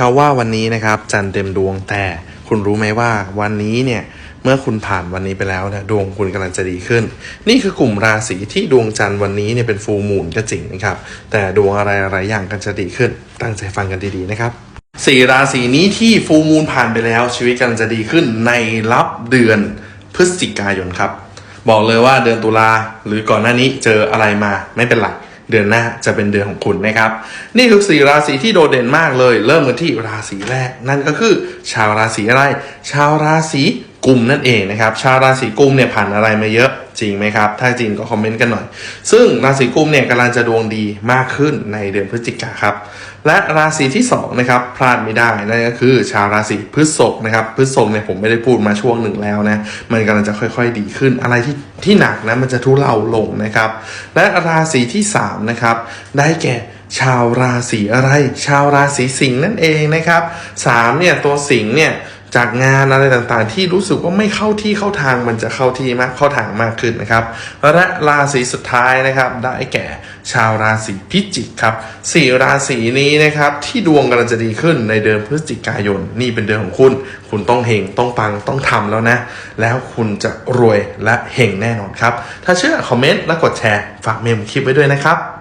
เขาว่าวันนี้นะครับจันเต็มดวงแต่คุณรู้ไหมว่าวันนี้เนี่ยเมื่อคุณผ่านวันนี้ไปแล้วเนี่ยดวงคุณกำลังจะดีขึ้น นี่คือกลุ่มราศีที่ดวงจันทร์วันนี้เนี่ยเป็นฟูมูนก็จริงนะครับ แต่ดวงอะไรอะไรอย่างกันจะดีขึ้น ตั้งใจฟังกันดีๆนะครับสี่ราศีนี้ที่ฟูมูนผ่านไปแล้ว ชีวิตกำลังจะดีขึ้นในรับเดือนพฤศจิกายนครับ บอกเลยว่าเดือนตุลาหรือก่อนหน้านี้เจออะไรมาไม่เป็นไร เดือนหน้าจะเป็นเดือนของคุณนะครับ นี่คือสี่ราศีที่โดดเด่นมากเลย เริ่มกันที่ราศีแรก นั่นก็คือ ชาวราศีอะไร ชาวราศี กุมนั่นเองนะครับ ชาวราศีกุมเนี่ยผ่านอะไรมาเยอะจริงไหมครับ ถ้าจริงก็คอมเมนต์กันหน่อย ซึ่งราศีกุมเนี่ยกำลังจะดวงดีมากขึ้นในเดือนพฤศจิกาครับ และราศีที่สองนะครับพลาดไม่ได้นั่นก็คือ ชาวราศีพฤษภนะครับ พฤษภเนี่ยผมไม่ได้พูดมาช่วงหนึ่งแล้วนะ มันกำลังจะค่อยๆดีขึ้น อะไรที่ที่หนักนะมันจะทุเลาลงนะครับ และราศีที่สามนะครับได้แก่ชาวราศีอะไร ชาวราศีสิงห์นั่นเองนะครับสามเนี่ยตัวสิงห์เนี่ย จากงานอะไรต่างๆ ที่รู้สึกว่าไม่เข้าที่เข้าทางมันจะเข้าที่มากเข้าทางมากขึ้นนะครับและราศีสุดท้ายนะครับได้แก่ชาวราศีพิจิกครับสี่ราศีนี้นะครับที่ดวงกำลังจะดีขึ้นในเดือนพฤศจิกายนนี่เป็นเดือนของคุณ คุณต้องเฮงต้องปังต้องทำแล้วนะ แล้วคุณจะรวยและเฮงแน่นอนครับ ถ้าเชื่อคอมเมนต์และกดแชร์ ฝากเมมคลิปไว้ด้วยนะครับ